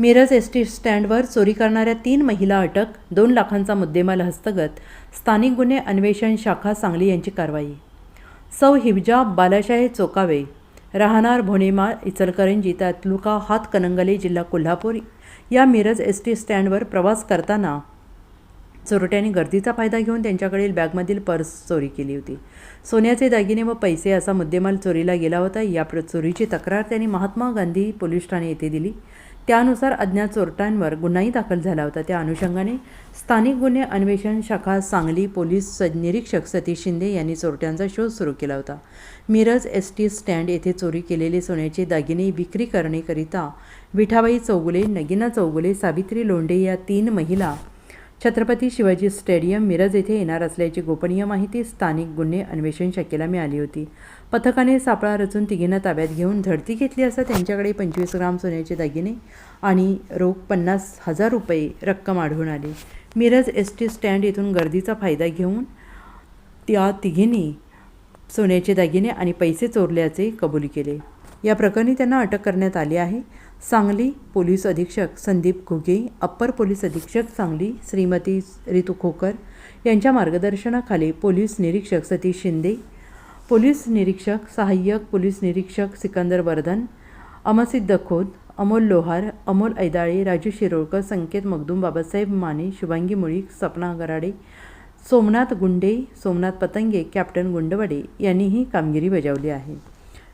Miraj S T स्टँडवर चोरी करणाऱ्या तीन महिला अटक दोन लाखांचा मुद्देमाल हस्तगत स्थानिक गुन्हे अन्वेषण शाखा सांगली यांची कारवाई. सौ हिबजा बालाशाहे चोकावे राहणार भोनेमाळ इचलकरंजी तालुका हातकणंगले जिल्हा कोल्हापूर या मिरज एस टी स्टँडवर प्रवास करताना चोरट्यांनी गर्दीचा फायदा घेऊन त्यांच्याकडील बॅगमधील पर्स चोरी केली होती. सोन्याचे दागिने व पैसे असा मुद्देमाल चोरीला गेला होता. या चोरीची तक्रार त्यांनी महात्मा गांधी पोलीस ठाणे येथे दिली. त्यानुसार अज्ञात चोरट्यांवर गुन्हाही दाखल झाला होता. त्या अनुषंगाने स्थानिक गुन्हे अन्वेषण शाखा सांगली पोलीस निरीक्षक सतीश शिंदे यांनी चोरट्यांचा शोध सुरू केला होता. मिरज एस टी स्टँड येथे चोरी केलेले सोन्याचे दागिने विक्री करण्याकरिता विठाबाई चौगुले नगिना चौगुले सावित्री लोंढे या तीन महिला छत्रपती शिवाजी स्टेडियम मिरज येथे येणार असल्याची गोपनीय माहिती स्थानिक गुन्हे अन्वेषण शाखेला मिळाली होती. पथकाने सापळा रचून तिघींना ताब्यात घेऊन झडती घेतली असता त्यांच्याकडे पंचवीस ग्राम सोन्याचे दागिने आणि रोख पन्नास हजार रुपये रक्कम आढळून आली. मिरज एस टी स्टँड येथून गर्दीचा फायदा घेऊन त्या तिघींनी सोन्याचे दागिने आणि पैसे चोरल्याचे कबूल केले. या प्रकरणी त्यांना अटक करण्यात आली आहे. सांगली पोलीस अधीक्षक संदीप घुगे अप्पर पोलीस अधीक्षक सांगली श्रीमती रितू खोकर यांच्या मार्गदर्शनाखाली पोलीस निरीक्षक सतीश शिंदे पोलीस निरीक्षक सहाय्यक पोलीस निरीक्षक सिकंदर वर्धन अमसिद्ध खोत अमोल लोहार अमोल ऐदाळे राजू शिरोळकर संकेत मगदूम बाबासाहेब माने शुभांगी मुळीक सपना गराडे सोमनाथ गुंडे सोमनाथ पतंगे कॅप्टन गुंडवडे यांनी ही कामगिरी बजावली आहे.